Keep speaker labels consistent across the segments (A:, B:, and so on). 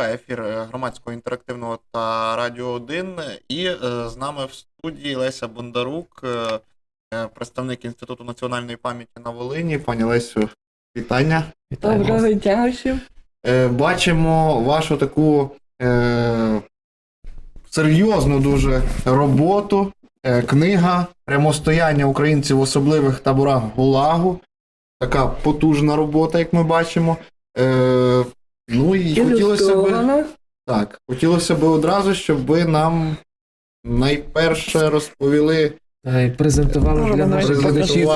A: Триває ефір е, громадського інтерактивного та Радіо 1. І е, з нами в студії Леся Бондарук, е, представник Інституту національної пам'яті на Волині. Пані Лесю, вітання.
B: Доброго дня всім.
A: Е, Бачимо вашу таку е, серйозну дуже роботу. Е, Книга Прямостояння українців в особливих таборах ГУЛАГу. Така потужна робота, як ми бачимо. Е, ну і хотілося б. Так, хотілося б одразу, щоб ви нам найперше розповіли.
C: Та й презентували
B: Можемо
C: для наших глядачів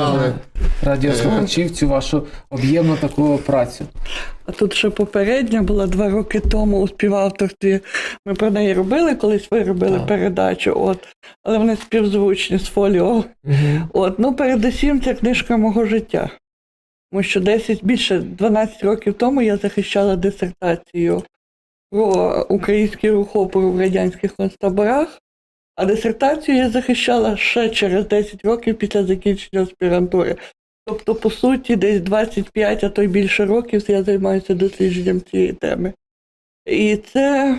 C: радіослухачів цю вашу об'ємну таку працю.
B: А тут ще попередня була два роки тому у співавторстві. Ми про неї робили, колись ви робили
C: Так.
B: передачу, от, але вони співзвучні з фоліо. От, ну, передусім, це книжка мого життя. Тому що 10, більше 12 років тому я захищала дисертацію про український рух опору в радянських концтаборах, а дисертацію я захищала ще через 10 років після закінчення аспірантури. Тобто, по суті, десь 25, а то й більше років я займаюся дослідженням цієї теми. І це.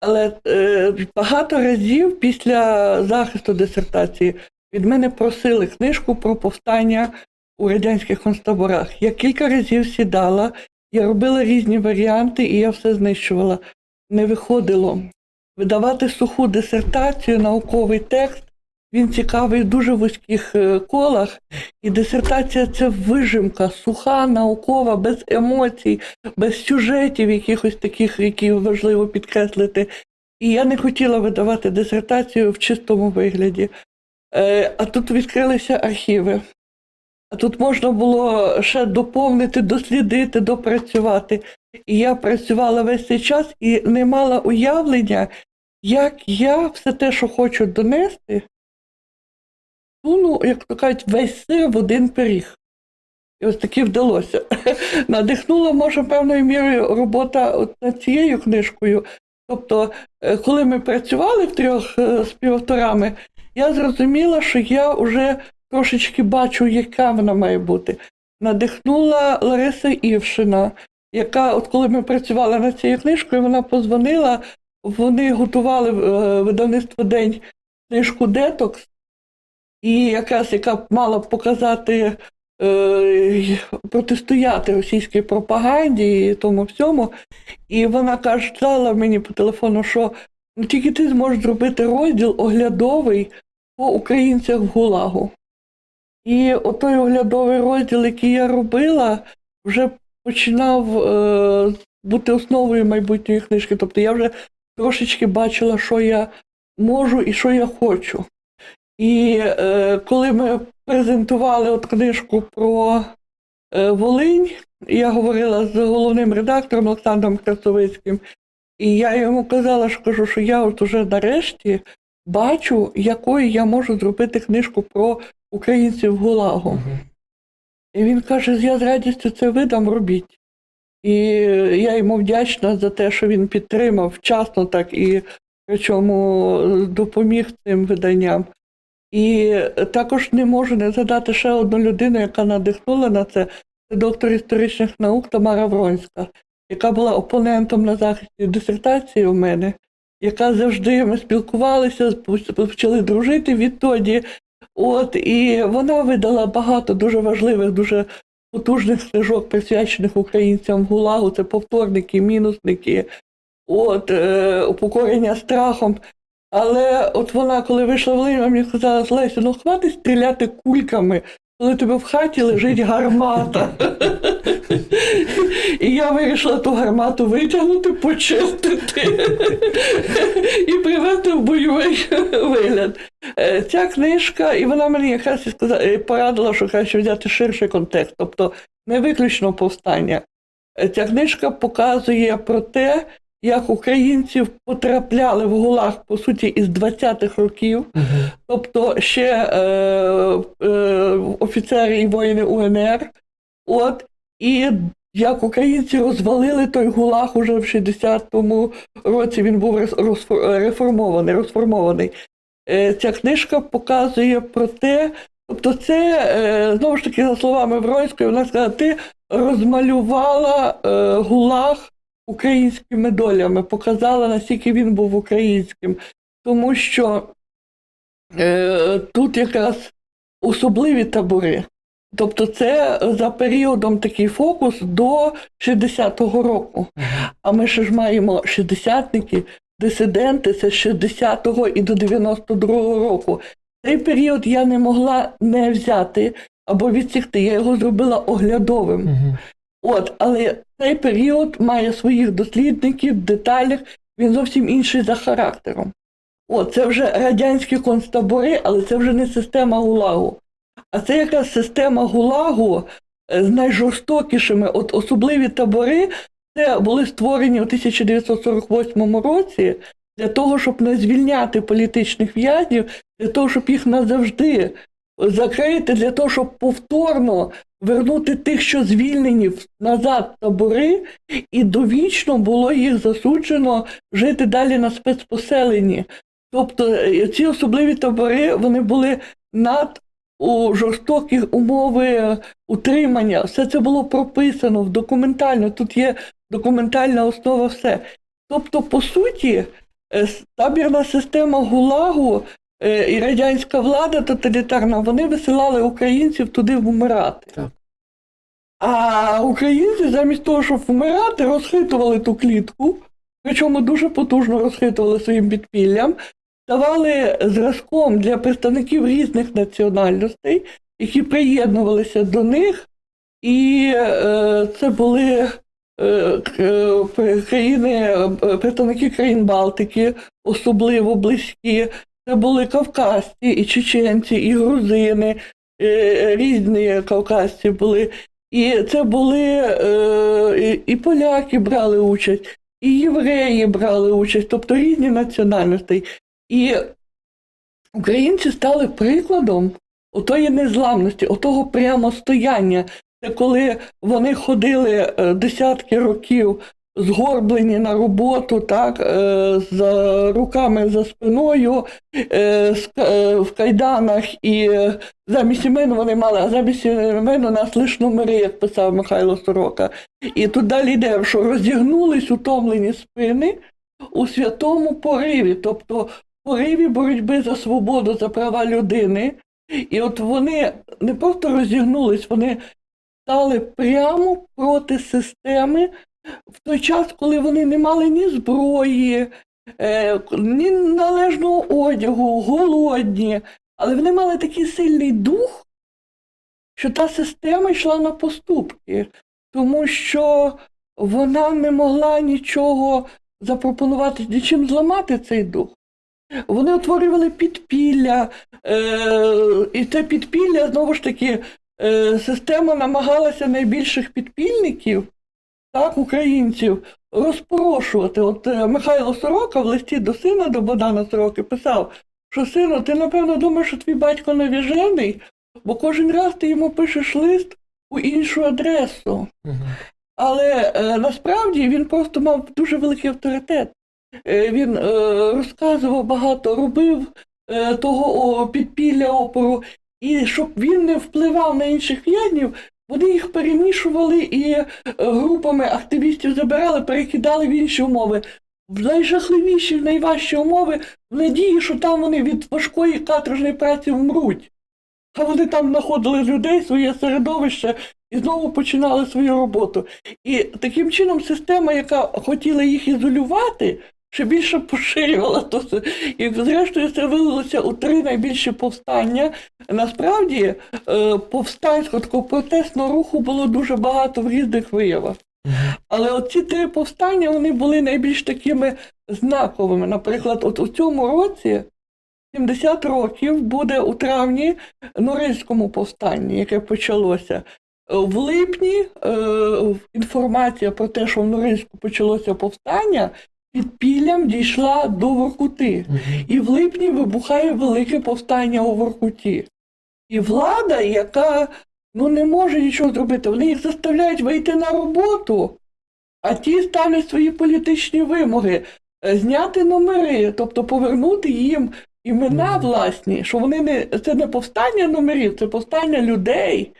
B: Але е, багато разів після захисту дисертації від мене просили книжку про повстання у радянських концтаборах. Я кілька разів сідала, я робила різні варіанти, і я все знищувала. Не виходило. Видавати суху дисертацію, науковий текст, він цікавий в дуже вузьких е, колах. І дисертація це вижимка, суха, наукова, без емоцій, без сюжетів, якихось таких, які важливо підкреслити. І я не хотіла видавати дисертацію в чистому вигляді. Е, А тут відкрилися архіви. Тут можна було ще доповнити, дослідити, допрацювати. І я працювала весь цей час і не мала уявлення, як я все те, що хочу донести, суну, як то кажуть, весь сир в один пиріг. І ось таки вдалося. Надихнула, може, певною мірою робота от над цією книжкою. Тобто, е, коли ми працювали втрьох е, співавторами, я зрозуміла, що я вже трошечки бачу, яка вона має бути. Надихнула Лариса Івшина, яка, от коли ми працювали над цією книжкою, вона позвонила, вони готували е, видавництво День книжку Детокс, і якраз яка мала б показати, е, протистояти російській пропаганді і тому всьому. І вона каже, сказала мені по телефону, що ну, тільки ти зможеш зробити розділ оглядовий по українцях в Гулагу. І отой оглядовий розділ, який я робила, вже починав е, бути основою майбутньої книжки. Тобто я вже трошечки бачила, що я можу і що я хочу. І е, коли ми презентували от книжку про е, Волинь, я говорила з головним редактором Олександром Красовицьким, і я йому казала, що кажу, що я от уже нарешті бачу, якою я можу зробити книжку про українців Гулагу. І він каже: я з радістю це видам, робіть. І я йому вдячна за те, що він підтримав вчасно так і причому допоміг цим виданням. І також не можу не згадати ще одну людину, яка надихнула на це. Це доктор історичних наук Тамара Вронська, яка була опонентом на захисті дисертації у мене, яка завжди ми спілкувалися, почали дружити відтоді. От, і вона видала багато дуже важливих, дуже потужних книжок, присвячених українцям в Гулагу. Це повторники, мінусники, от, е, упокорення страхом. Але от вона, коли вийшла в лиму, мені сказала, Леся, ну хватить стріляти кульками, коли тебе в хаті лежить гармата. І я вирішила ту гармату витягнути, почистити і привести в бойовий вигляд. Е, Ця книжка, і вона мені якраз е, порадила, що краще взяти ширший контекст, тобто не виключно повстання. Е, Ця книжка показує про те, як українців потрапляли в ГУЛАГ, по суті, із 20-х років, тобто ще е, е, офіцери і воїни УНР. От, і як українці розвалили той гулаг уже в 60-му році, він був реформований, розформований. Е, Ця книжка показує про те, тобто це, е, знову ж таки, за словами Вронської, вона сказала, ти розмалювала е, гулаг українськими долями, показала, наскільки він був українським. Тому що е, тут якраз особливі табори. Тобто це за періодом такий фокус до 60-го року. А ми ще ж маємо шістдесятники, дисиденти, це з 60-го і до 92-го року. Цей період я не могла не взяти або відсікти. Я його зробила оглядовим.
C: Мгм.
B: От, але цей період має своїх дослідників, деталях, він зовсім інший за характером. От, це вже радянські концтабори, але це вже не система ГУЛАГу. А це якраз система ГУЛАГу з найжорстокішими. От особливі табори це були створені у 1948 році для того, щоб не звільняти політичних в'язнів, для того, щоб їх назавжди закрити, для того, щоб повторно вернути тих, що звільнені назад в табори, і довічно було їх засуджено жити далі на спецпоселенні. Тобто е, ці особливі табори вони були над у жорстокі умови е, утримання. Все це було прописано в документально. Тут є документальна основа, все. Тобто, по суті, е, табірна система ГУЛАГу і радянська влада тоталітарна, вони висилали українців туди вмирати.
C: Так.
B: А українці замість того, щоб вмирати, розхитували ту клітку, причому дуже потужно розхитували своїм підпіллям, ставали зразком для представників різних національностей, які приєднувалися до них, і е, це були е, е, країни, е, представники країн Балтики, особливо близькі. Це були кавказці, і чеченці, і грузини, е, різні кавказці були. І це були е, і, і поляки брали участь, і євреї брали участь, тобто різні національності. І українці стали прикладом отої незламності, отого прямостояння. Це коли вони ходили е, десятки років згорблені на роботу, так, е, з руками за спиною, е, е, в кайданах, і замість імен вони мали, а замість імен у нас лише номери, як писав Михайло Сорока. І тут далі йде, що розігнулись утомлені спини у святому пориві, тобто пориві боротьби за свободу, за права людини. І от вони не просто розігнулись, вони стали прямо проти системи в той час, коли вони не мали ні зброї, е, ні належного одягу, голодні, але вони мали такий сильний дух, що та система йшла на поступки, тому що вона не могла нічого запропонувати, нічим зламати цей дух. Вони утворювали підпілля, е, і це підпілля, знову ж таки, е, система намагалася найбільших підпільників, так, українців, розпорошувати. От е, Михайло Сорока в листі до сина, до Богдана Сороки, писав, що сину, ти напевно думаєш, що твій батько навіжений, бо кожен раз ти йому пишеш лист у іншу адресу.
C: Мгм.
B: Але е, насправді він просто мав дуже великий авторитет. Е, він е, розказував багато, робив е, того о, підпілля опору. І щоб він не впливав на інших в'язнів, вони їх перемішували і е, групами активістів забирали, перекидали в інші умови. В найжахливіші, в найважчі умови в надії, що там вони від важкої каторжної праці вмруть. А вони там знаходили людей, своє середовище і знову починали свою роботу. І таким чином система, яка хотіла їх ізолювати, ще більше поширювала то. І зрештою це вилилося у три найбільші повстання. Насправді е, повстанського такого протестного руху було дуже багато в різних виявах. Але оці три повстання вони були найбільш такими знаковими. Наприклад, от у цьому році 70 років буде у травні Норильському повстанні, яке почалося. В липні е, інформація про те, що в Норильську почалося повстання, під піллям дійшла до Воркути. І в липні вибухає велике повстання у Воркуті. І влада, яка ну, не може нічого зробити, вони їх заставляють вийти на роботу, а ті ставлять свої політичні вимоги, е, зняти номери, тобто повернути їм імена власні, що вони не це не повстання номерів, це повстання людей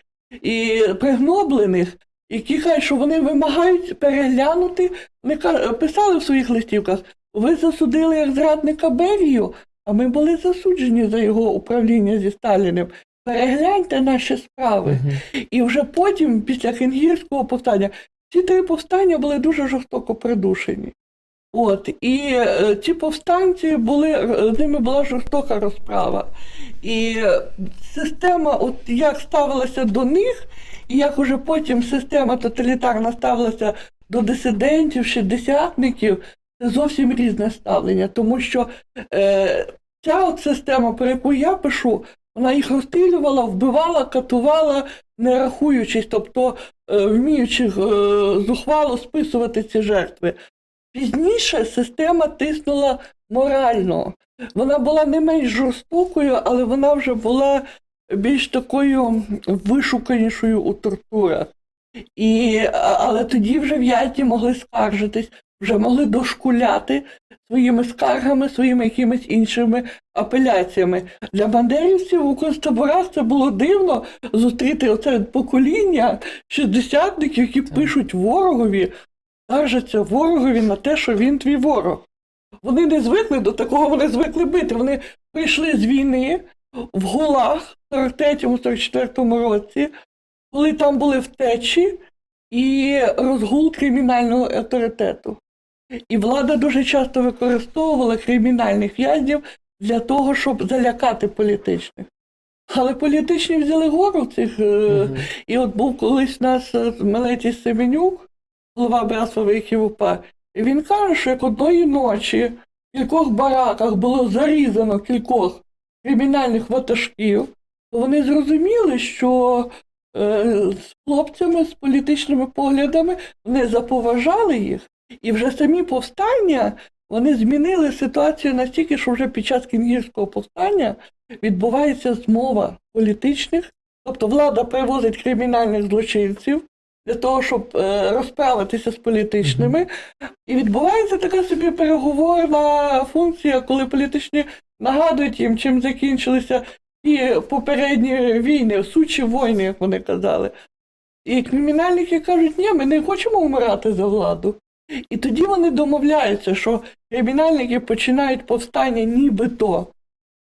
B: і пригноблених, які кажуть, що вони вимагають переглянути. Вони писали в своїх листівках: ви засудили як зрадника Берію, а ми були засуджені за його управління зі Сталіним. Перегляньте наші справи.
C: Мгм.
B: І вже потім, після Кенгірського повстання, ці три повстання були дуже жорстоко придушені. От, і е, ці повстанці були, з ними була жорстока розправа. І система, от як ставилася до них, і як уже потім система тоталітарна ставилася до дисидентів, шістдесятників, це зовсім різне ставлення. Тому що е, ця от система, про яку я пишу, вона їх розстрілювала, вбивала, катувала, не рахуючись, тобто е, вміючи е, зухвало списувати ці жертви. Пізніше система тиснула морально. Вона була не менш жорстокою, але вона вже була більш такою вишуканішою у тортурах. І, але тоді вже в'язні могли скаржитись, вже могли дошкуляти своїми скаргами, своїми якимись іншими апеляціями. Для бандерівців у концтаборах це було дивно зустріти оце покоління шістдесятників, які пишуть ворогові, скаржаться ворогові на те, що він твій ворог. Вони не звикли до такого, вони звикли бити. Вони прийшли з війни в Гулах в 43-44 році, коли там були втечі і розгул кримінального авторитету. І влада дуже часто використовувала кримінальних в'язнів для того, щоб залякати політичних. Але політичні взяли гору цих.
C: Мгм.
B: І от був колись у нас е, Мелетій Семенюк, голова братства Великих УПА, він каже, що як одної ночі в кількох бараках було зарізано кількох кримінальних ватажків, то вони зрозуміли, що е, з хлопцями з політичними поглядами вони заповажали їх, і вже самі повстання вони змінили ситуацію настільки, що вже під час кінгірського повстання відбувається змова політичних. Тобто влада привозить кримінальних злочинців для того, щоб е, розправитися з політичними. І відбувається така собі переговорна функція, коли політичні нагадують їм, чим закінчилися ті попередні війни, сучі війни, як вони казали. І кримінальники кажуть, ні, ми не хочемо вмирати за владу. І тоді вони домовляються, що кримінальники починають повстання нібито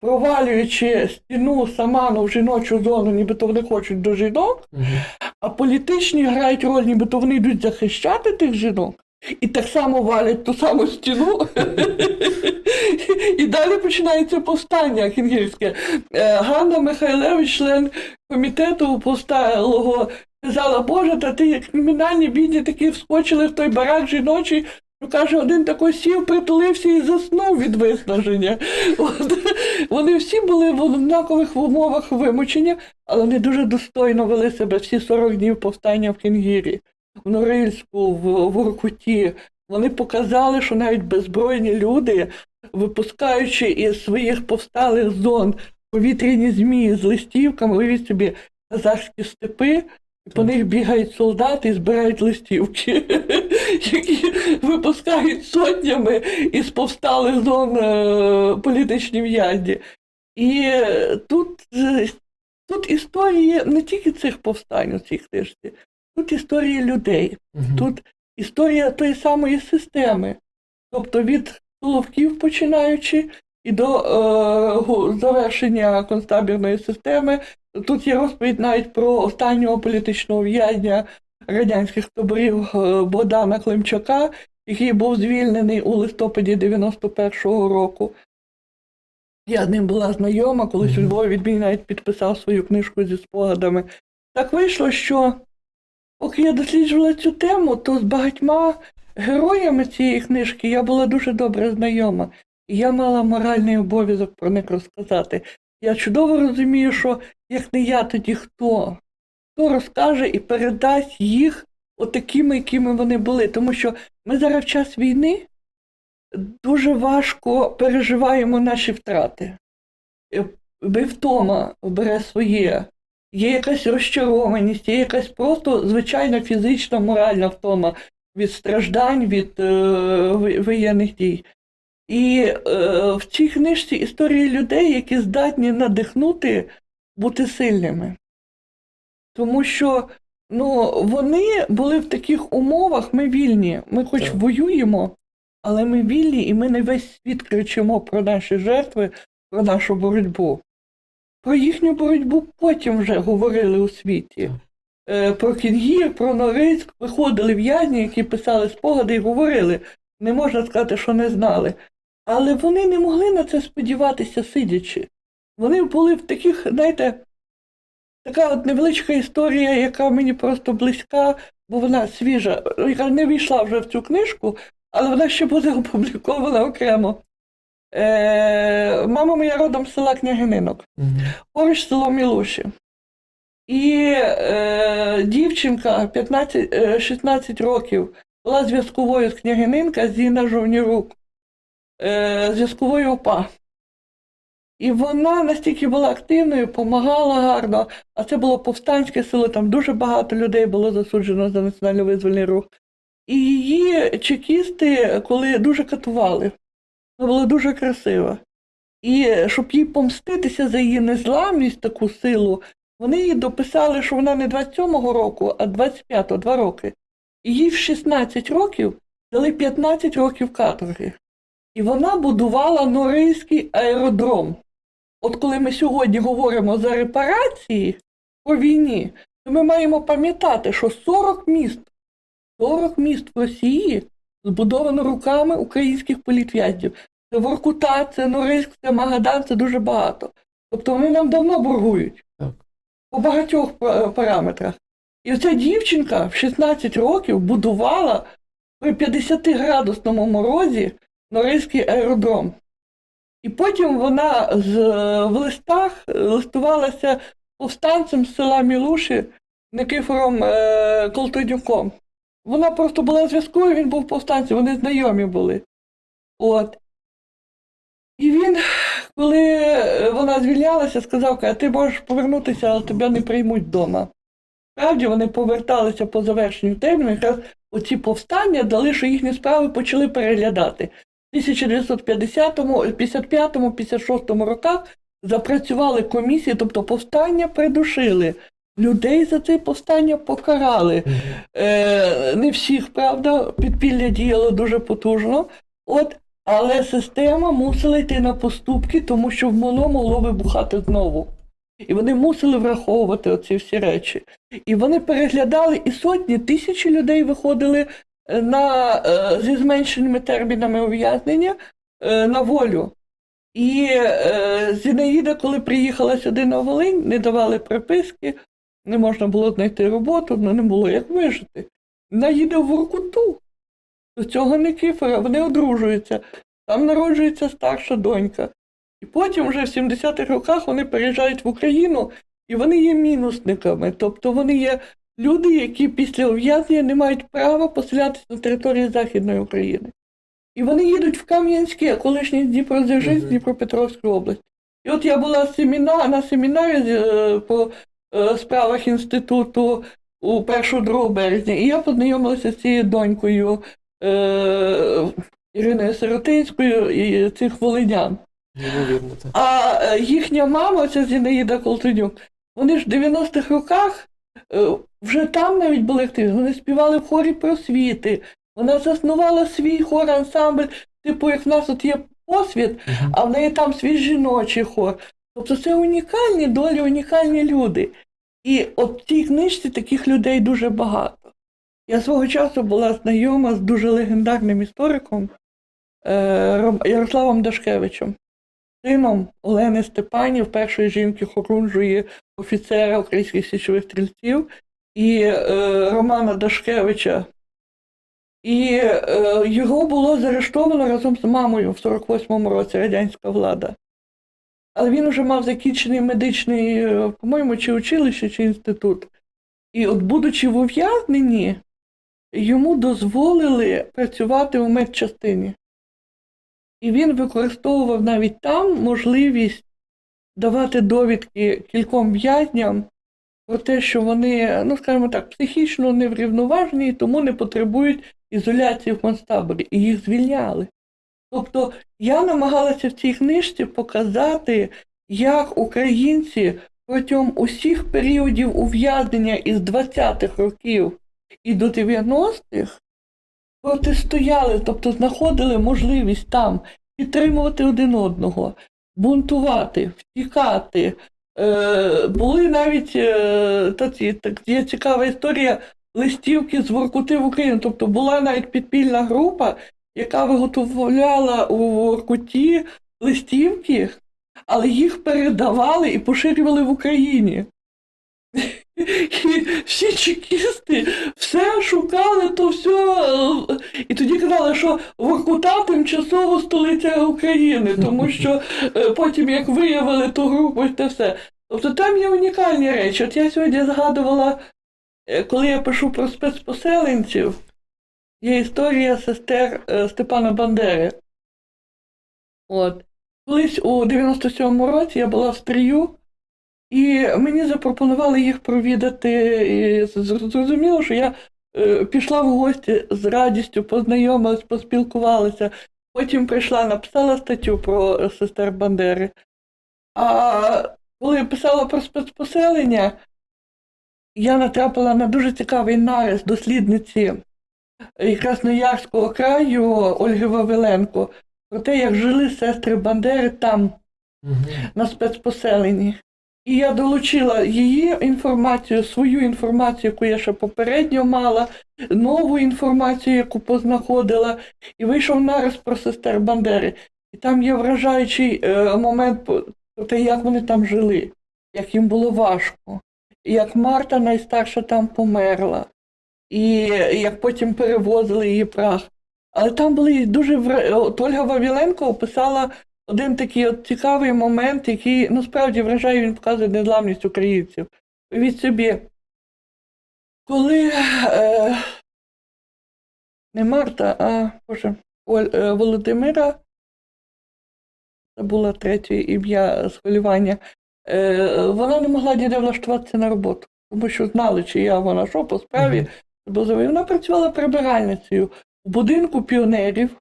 B: провалюючи стіну саману в жіночу зону, нібито вони хочуть до жінок,
C: Мгм.
B: А політичні грають роль, нібито вони йдуть захищати тих жінок. І так само валять ту саму стіну. І далі починається повстання кінгірське. Е, Ганна Михайлевич, член комітету повсталого, казала, Боже, та ти як кримінальні бідні такі вскочили в той барак жіночий. Що, Каже, один такий сів, притулився і заснув від виснаження. От. Вони всі були в однакових умовах вимучення, але вони дуже достойно вели себе всі 40 днів повстання в Кінгірі, в Норильську, в, в Оркуті. Вони показали, що навіть беззбройні люди, випускаючи із своїх повсталих зон повітряні змії з листівками, уявіть собі казахські степи, по них бігають солдати і збирають листівки, які випускають сотнями із повсталих зон е, політичні в'язні. І е, тут, е, тут історії не тільки цих повстань у цій книжці, тут історії людей.
C: Мгм.
B: Тут історія тої самої системи, тобто від Соловків починаючи і до е, завершення концтабірної системи. Тут є розповідь навіть про останнього політичного в'язня радянських таборів е, Богдана Климчака, який був звільнений у листопаді 91-го року. Я з ним була знайома, колись у. Львові він навіть підписав свою книжку зі спогадами. Так вийшло, що поки я досліджувала цю тему, то з багатьма героями цієї книжки я була дуже добре знайома. Я мала моральний обов'язок про них розказати. Я чудово розумію, що як не я, тоді хто? Хто розкаже і передасть їх отакими, якими вони були. Тому що ми зараз в час війни дуже важко переживаємо наші втрати. Е, втома бере своє. Є якась розчарованість, є якась просто звичайна фізична, моральна втома від страждань, від е, воєнних дій. І е, в цій книжці історії людей, які здатні надихнути бути сильними. Тому що Ну, вони були в таких умовах, ми вільні. Ми хоч
C: Так.
B: воюємо, але ми вільні, і ми не весь світ кричимо про наші жертви, про нашу боротьбу. Про їхню боротьбу потім вже говорили у світі. Е, Про Кінгір, про Норильськ виходили в'язні, які писали спогади і говорили. Не можна сказати, що не знали. Але вони не могли на це сподіватися, сидячи. Вони були в таких, знаєте, така от невеличка історія, яка мені просто близька, бо вона свіжа, яка не війшла вже в цю книжку, але вона ще буде опублікована окремо. Е, мама моя родом з села Княгининок, поруч село Мілуші. І е, дівчинка 15, е, 16 років була зв'язковою з княгининка Зіна Жовнірук, е, зв'язковою ОПА. І вона настільки була активною, допомагала гарно, а це було повстанське село, там дуже багато людей було засуджено за національно-визвольний рух. І її чекісти, коли дуже катували, вона була дуже красива. І щоб їй помститися за її незламність, таку силу, вони їй дописали, що вона не 27-го року, а 25-го, два роки. І їй в 16 років дали 15 років каторги. І вона будувала Норильський аеродром. От коли ми сьогодні говоримо за репарації по війні, то ми маємо пам'ятати, що 40 міст, 40 міст в Росії збудовано руками українських політв'язнів. Це Воркута, це Норильськ, це Магадан, це дуже багато. Тобто вони нам давно боргують
C: Так.
B: по багатьох параметрах. І оця дівчинка в 16 років будувала при 50-градусному морозі Норильський аеродром. І потім вона з, в листах листувалася повстанцем з села Мілуші Никифором е, Колтонюком. Вона просто була зв'язкою, він був повстанцем, вони знайомі були. От. І він, коли вона звільнялася, сказав, каже, ти можеш повернутися, але тебе не приймуть вдома. Справді вони поверталися по завершенню терміну, якраз оці повстання дали, що їхні справи почали переглядати. В 1955-56 роках запрацювали комісії, тобто повстання придушили. Людей за це повстання покарали. Е, не всіх, правда, підпілля діяло дуже потужно. От, але система мусила йти на поступки, тому що воно могло вибухати знову. І вони мусили враховувати оці всі речі. І вони переглядали, і сотні тисячі людей виходили на, е, зі зменшеними термінами ув'язнення е, на волю. І е, Зінаїда, коли приїхала сюди на Волинь, не давали приписки, не можна було знайти роботу, ну, не було як вижити. Вона їде в Воркуту. До цього Никифора, вони одружуються, там народжується старша донька. І потім вже в 70-х роках вони переїжджають в Україну, і вони є мінусниками. Тобто вони є люди, які після ув'язнення не мають права поселятися на території Західної України. І вони їдуть в Кам'янське, колишній Дніпродзержинськ,
C: Мгм.
B: Дніпропетровської області. І от я була семіна, на семінарі е, по е, справах інституту у 1-2 березня, і я познайомилася з цією донькою е, Іриною Сиротинською і цих волинян. А е, їхня мама, ця Зінаїда Колтонюк, вони ж в 90-х роках вже там навіть були активні. Вони співали в хорі просвіти. Вона заснувала свій хор ансамбль, типу, як в нас тут є посвіт, а в неї там свій жіночий хор. Тобто це унікальні долі, унікальні люди. І от в цій книжці таких людей дуже багато. Я свого часу була знайома з дуже легендарним істориком е, Ярославом Дашкевичем, сином Олени Степанів, першої жінки хорунжої офіцера українських січових стрільців, і е, Романа Дашкевича. І е, його було заарештовано разом з мамою в 48-му році радянська влада. Але він вже мав закінчений медичний, е, по-моєму, чи училище, чи інститут. І от, будучи в ув'язненні, йому дозволили працювати у медчастині. І він використовував навіть там можливість давати довідки кільком в'язням про те, що вони, ну скажімо так, психічно неврівноважені тому не потребують ізоляції в концтаборі, і їх звільняли. Тобто я намагалася в цій книжці показати, як українці протягом усіх періодів ув'язнення із 20-х років і до 90-х протистояли, тобто знаходили можливість там підтримувати один одного, бунтувати, втікати. Е, були навіть е, такі, так, є цікава історія листівки з Воркути в Україну. Тобто була навіть підпільна група, яка виготовляла у Воркуті листівки, але їх передавали і поширювали в Україні. І всі чекісти все шукали, то все. І тоді казали, що Воркута тимчасово столиця України, тому що е, потім, як виявили ту групу, те все. Тобто там є унікальні речі. От я сьогодні згадувала, е, коли я пишу про спецпоселенців, є історія сестер е, Степана Бандери. От. Колись у 97-му році я була в стрію, і мені запропонували їх провідати. І зрозуміло, що я е, пішла в гості з радістю, познайомилась, поспілкувалася. Потім прийшла, написала статтю про сестер Бандери. А коли я писала про спецпоселення, я натрапила на дуже цікавий нарис дослідниці е, Красноярського краю Ольги Вавиленко про те, як жили сестри Бандери там, на спецпоселенні. І я долучила її інформацію, свою інформацію, яку я ще попередньо мала, нову інформацію, яку познаходила, і вийшов нарис про сестер Бандери. І там є вражаючий е, момент про те, як вони там жили, як їм було важко, як Марта найстарша там померла, і як потім перевозили її прах. Але там були дуже от Ольга Вавіленко описала один такий от цікавий момент, який насправді вражає, він показує незламність українців. Від собі, коли е, не Марта, а Боже, Оль, е, Володимира, забула третє ім'я з хвилювання, е, вона не могла ніде влаштуватися на роботу, тому що знали, чи я вона що по справі. Бо вона працювала прибиральницею в будинку піонерів.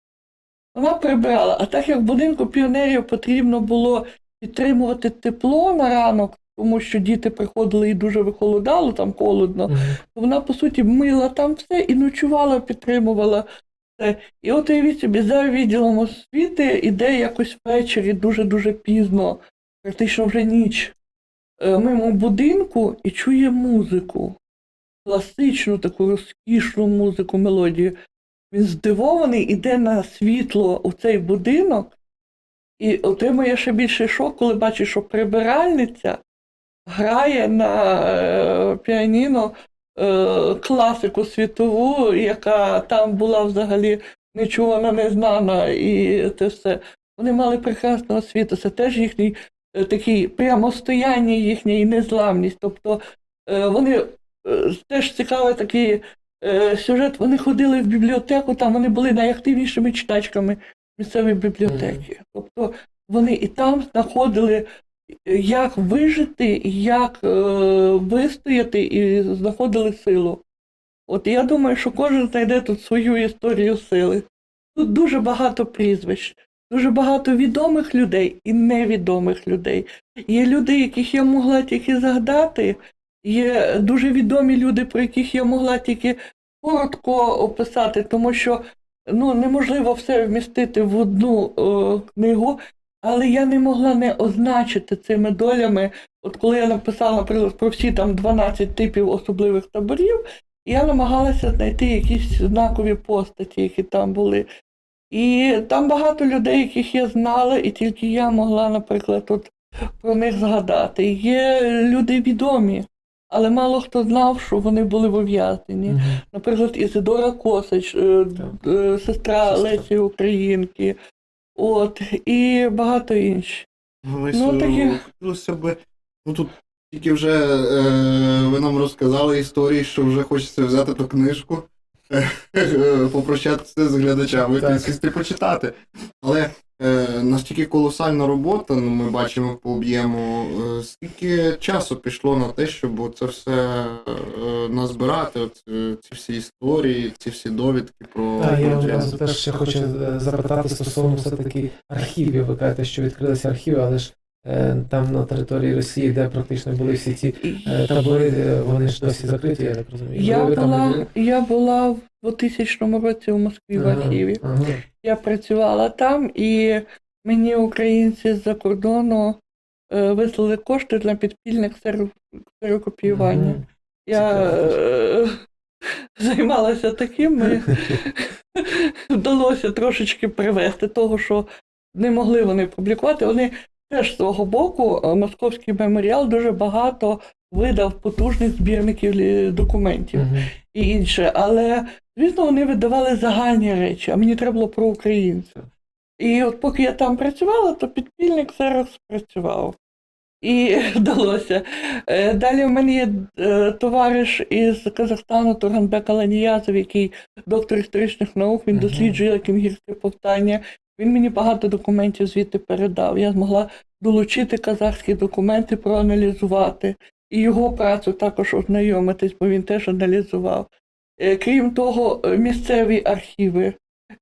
B: Вона прибирала, а так як в будинку піонерів потрібно було підтримувати тепло на ранок, тому що діти приходили і дуже вихолодало, там холодно, то вона, по суті, мила там все і ночувала, підтримувала все. І от уявіть собі, за відділом освіти іде якось ввечері дуже-дуже пізно, практично вже ніч, е, мимо будинку і чує музику. Класичну таку розкішну музику, мелодію. Він здивований, іде на світло у цей будинок і отримує ще більший шок, коли бачить, що прибиральниця грає на е, піаніно е, класику світову, яка там була взагалі нечувана, незнана, і це все. Вони мали прекрасну освіту. Це теж їхній е, такий прямостояння їхня і незламність. Тобто е, вони е, теж цікавий такий е, сюжет. Вони ходили в бібліотеку, там вони були найактивнішими читачками місцевої бібліотеки. Тобто вони і там знаходили, як вижити, як е, вистояти, і знаходили силу. От я думаю, що кожен знайде тут свою історію сили. Тут дуже багато прізвищ, дуже багато відомих людей і невідомих людей. Є люди, яких я могла тільки згадати, є дуже відомі люди, про яких я могла тільки коротко описати, тому що ну, неможливо все вмістити в одну е, книгу, але я не могла не означити цими долями. От коли я написала, наприклад, про всі там 12 типів особливих таборів, я намагалася знайти якісь знакові постаті, які там були. І там багато людей, яких я знала, і тільки я могла, наприклад, от про них згадати. Є люди відомі, але мало хто знав, що вони були в ув'язненні. Наприклад, Ізидора Косач, е, е, сестра
C: Сестра.
B: Лесі Українки, от, і багато інших. Ну, такі-
A: хотілося. Ну тут тільки вже е, ви нам розказали історії, що вже хочеться взяти ту книжку, е, попрощатися з глядачами, і сісти почитати. Але е, настільки колосальна робота, ну, ми бачимо по об'єму, е, скільки часу пішло на те, щоб це все е, назбирати, от, е, ці всі історії, ці всі довідки про.
C: Так, я одразу теж ще хочу е, запитати стосовно все-таки архівів. Ви кажете, що відкрилися архіви, але ж е, там на території Росії, де практично були всі ці е, табори, е, вони ж досі закриті, я так розумію.
B: Я
C: там
B: була,
C: були?
B: я була в 2000 році в Москві в архіві.
C: ага.
B: Я працювала там, і мені українці з-за кордону е, вислали кошти для підпільних ксерокопіювання.
C: Мгм.
B: Я е, займалася таким, вдалося трошечки привести того, що не могли вони публікувати. Вони теж з свого боку, е, московський меморіал дуже багато видав потужних збірників лі- документів
C: Мгм.
B: і інше. Але, звісно, вони видавали загальні речі, а мені треба було про українців. І от поки я там працювала, то підпільник зараз працював. І вдалося. Е, Далі в мене є е, товариш із Казахстану Турганбек Аланіязов, який доктор історичних наук, він досліджує кінгірське повстання. Він мені багато документів звідти передав. Я змогла долучити казахські документи, проаналізувати. І його працю також ознайомитись, бо він теж аналізував. Е, Крім того, е, місцеві архіви,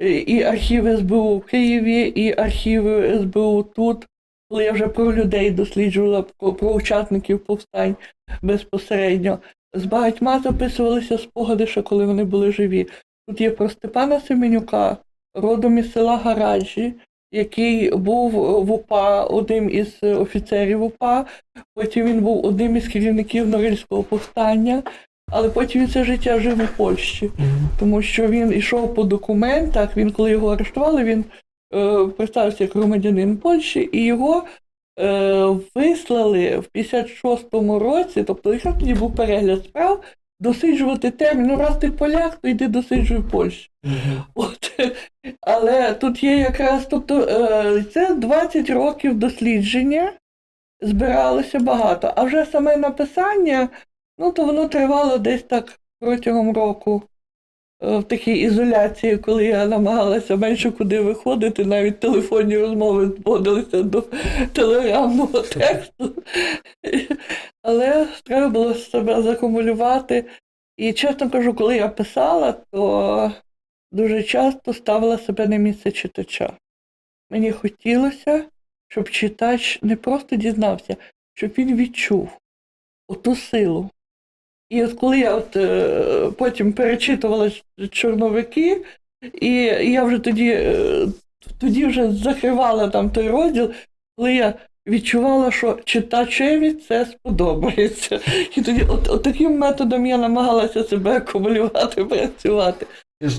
B: е, і архіви СБУ в Києві, і архіви СБУ тут, коли я вже про людей досліджувала, про, учасників повстань безпосередньо. З багатьма записувалися спогади, ще коли вони були живі. Тут є про Степана Семенюка, родом із села Гаражі, який був в УПА, одним із офіцерів УПА, потім він був одним із керівників Норильського повстання, але потім він все життя жив у Польщі. Тому що він йшов по документах. Він, коли його арештували, він е, представився як громадянин Польщі, і його е, вислали в 56-му році, тобто якраз тоді був перегляд справ, досліджувати термін. Ну, раз ти поляк, то йди досліджуй Польщу.
C: Мгм.
B: От. Але тут є якраз, тобто е, це 20 років дослідження, збиралося багато. А вже саме написання, ну то воно тривало десь так протягом року. е, В такій ізоляції, коли я намагалася менше куди виходити, навіть телефонні розмови зводилися до телеграмного тексту. Але треба було себе закумулювати. І чесно кажу, коли я писала, то дуже часто ставила себе на місце читача. Мені хотілося, щоб читач не просто дізнався, щоб він відчув оту силу. І от коли я от, е, потім перечитувала чорновики, і я вже тоді, е, тоді вже закривала там той розділ, коли я відчувала, що читачеві це сподобається. І тоді от, от таким методом я намагалася себе акумулювати, працювати.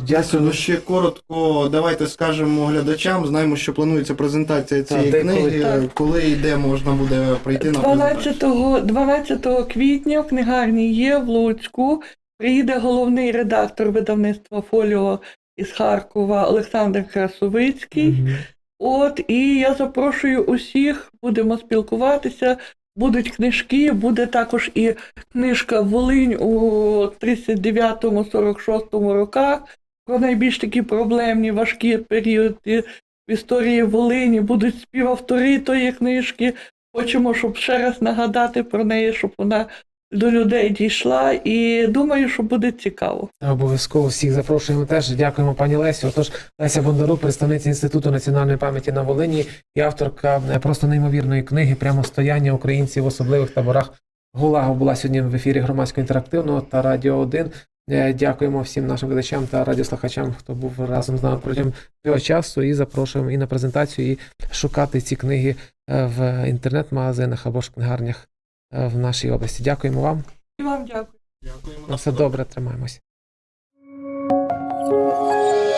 A: Дякую. Ну, ще коротко, давайте скажемо глядачам. Знаємо, що планується презентація цієї
C: коли?
A: книги.
B: Так.
A: Коли і де можна буде прийти на презентацію?
B: 12, 12 квітня в книгарні є в Луцьку. Приїде головний редактор видавництва Фоліо із Харкова Олександр Красовицький.
C: Мгм.
B: От і я запрошую усіх, будемо спілкуватися. Будуть книжки, буде також і книжка Волинь у 39-46 роках про найбільш такі проблемні важкі періоди в історії Волині. Будуть співавтори тої книжки. Хочемо, щоб ще раз нагадати про неї, щоб вона до людей дійшла. І думаю, що буде цікаво.
C: Обов'язково всіх запрошуємо теж. Дякуємо пані Лесю. Отож, Леся Бондарук, представниця Інституту національної пам'яті на Волині і авторка е, просто неймовірної книги Прямо стояння українців в особливих таборах ГУЛАГу була сьогодні в ефірі громадського інтерактивного та Радіо 1. Е, Дякуємо всім нашим глядачам та радіослухачам, хто був разом з нами протягом цього часу. І запрошуємо і на презентацію, і шукати ці книги е, в інтернет-магазинах або ж книгарнях в нашій області. Дякуємо вам.
B: І вам дякую.
A: Дякуємо.
C: На все добре, тримаємося.